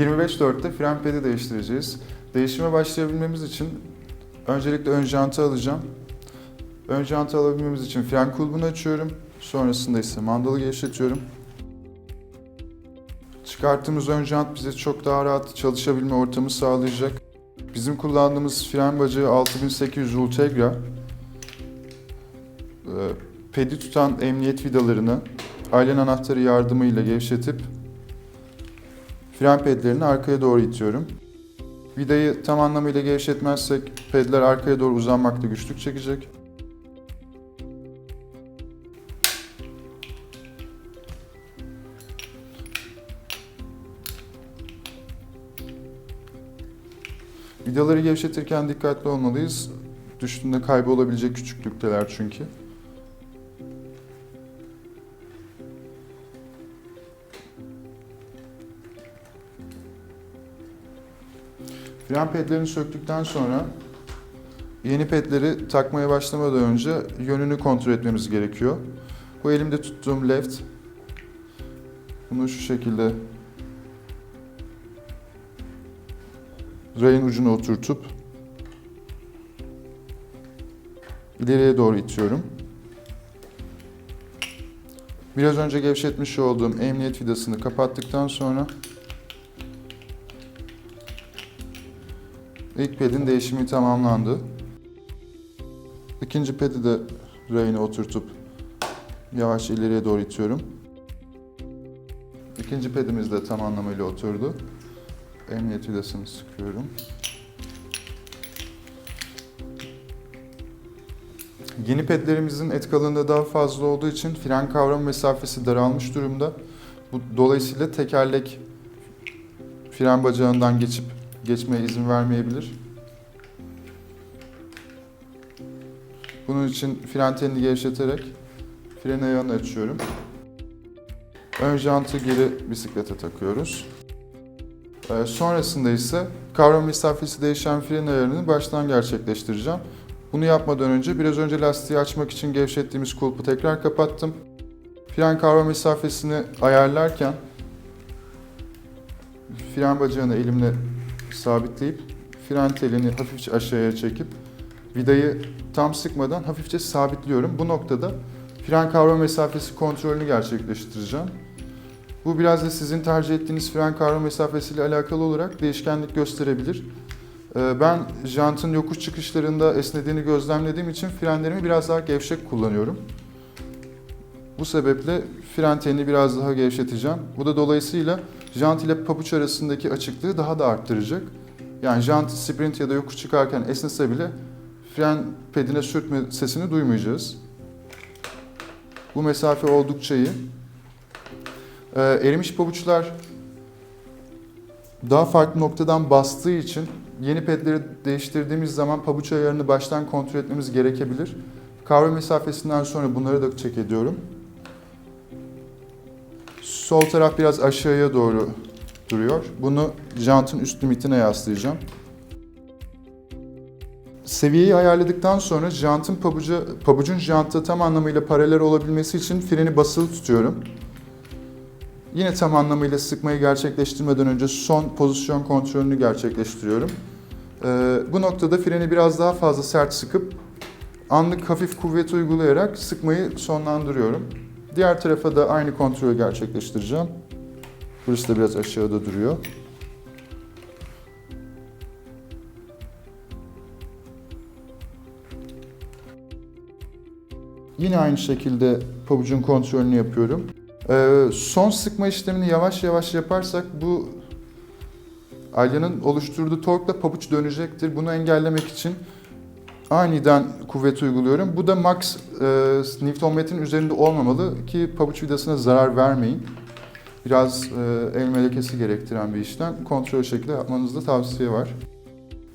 25.4'te fren pedi değiştireceğiz. Değişime başlayabilmemiz için öncelikle ön jantı alacağım. Ön jantı alabilmemiz için fren kulbunu açıyorum. Sonrasında ise mandalı gevşetiyorum. Çıkarttığımız ön jant bize çok daha rahat çalışabilme ortamı sağlayacak. Bizim kullandığımız fren bacağı 6800 Ultegra. Ee, Pedi tutan emniyet vidalarını ailen anahtarı yardımıyla gevşetip fren pedlerini arkaya doğru itiyorum. Vidayı tam anlamıyla gevşetmezsek pedler arkaya doğru uzanmakta güçlük çekecek. Vidaları gevşetirken dikkatli olmalıyız. Düştüğünde kaybolabilecek küçüklükteler çünkü. Fren pedlerini söktükten sonra yeni pedleri takmaya başlamadan önce yönünü kontrol etmemiz gerekiyor. Bu elimde tuttuğum left. Bunu şu şekilde rayın ucuna oturtup ileriye doğru itiyorum. Biraz önce gevşetmiş olduğum emniyet vidasını kapattıktan sonra ilk pedin değişimi tamamlandı. İkinci pedi de rayına oturtup yavaş ileriye doğru itiyorum. İkinci pedimiz de tam anlamıyla oturdu. Emniyet vidasını sıkıyorum. Yeni pedlerimizin et kalınlığı daha fazla olduğu için fren kavram mesafesi daralmış durumda. Bu dolayısıyla tekerlek fren bacağından geçip geçmeye izin vermeyebilir. Bunun için fren telini gevşeterek fren ayağını açıyorum. Ön jantı geri bisiklete takıyoruz. Ee, Sonrasında ise kavram mesafesi değişen fren ayarını baştan gerçekleştireceğim. Bunu yapmadan önce biraz önce lastiği açmak için gevşettiğimiz kulpu tekrar kapattım. Fren kavram mesafesini ayarlarken fren bacağını elimle sabitleyip fren telini hafifçe aşağıya çekip vidayı tam sıkmadan hafifçe sabitliyorum. Bu noktada fren kavram mesafesi kontrolünü gerçekleştireceğim. Bu biraz da sizin tercih ettiğiniz fren kavram mesafesiyle alakalı olarak değişkenlik gösterebilir. Ee, Ben jantın yokuş çıkışlarında esnediğini gözlemlediğim için frenlerimi biraz daha gevşek kullanıyorum. Bu sebeple fren telini biraz daha gevşeteceğim. Bu da dolayısıyla jant ile pabuç arasındaki açıklığı daha da arttıracak. Yani jant sprint ya da yokuş çıkarken esnese bile fren pedine sürtme sesini duymayacağız. Bu mesafe oldukça iyi. Ee, erimiş pabuçlar daha farklı noktadan bastığı için yeni pedleri değiştirdiğimiz zaman pabuç ayarını baştan kontrol etmemiz gerekebilir. Kavra mesafesinden sonra bunları da çek ediyorum. Sol taraf biraz aşağıya doğru duruyor. Bunu jantın üst limitine yaslayacağım. Seviyeyi ayarladıktan sonra jantın pabuca, pabucun jantı tam anlamıyla paralel olabilmesi için freni basılı tutuyorum. Yine tam anlamıyla sıkmayı gerçekleştirmeden önce son pozisyon kontrolünü gerçekleştiriyorum. Ee, bu noktada freni biraz daha fazla sert sıkıp anlık hafif kuvvet uygulayarak sıkmayı sonlandırıyorum. Diğer tarafa da aynı kontrolü gerçekleştireceğim. Burası da biraz aşağıda duruyor. Yine aynı şekilde pabucun kontrolünü yapıyorum. Ee, son sıkma işlemini yavaş yavaş yaparsak bu alyanın oluşturduğu torkla pabuç dönecektir. Bunu engellemek için aniden kuvvet uyguluyorum. Bu da max e, Newton metrenin üzerinde olmamalı ki pabuç vidasına zarar vermeyin. Biraz e, el melekesi gerektiren bir işlem. Kontrol şekilde yapmanızda tavsiye var.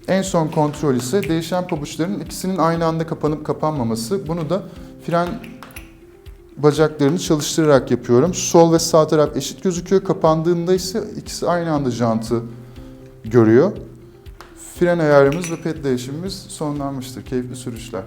En son kontrol ise değişen pabuçların ikisinin aynı anda kapanıp kapanmaması. Bunu da fren bacaklarını çalıştırarak yapıyorum. Sol ve sağ taraf eşit gözüküyor. Kapandığında ise ikisi aynı anda jantı görüyor. Fren ayarımız ve ped değişimimiz sonlanmıştır. Keyifli sürüşler.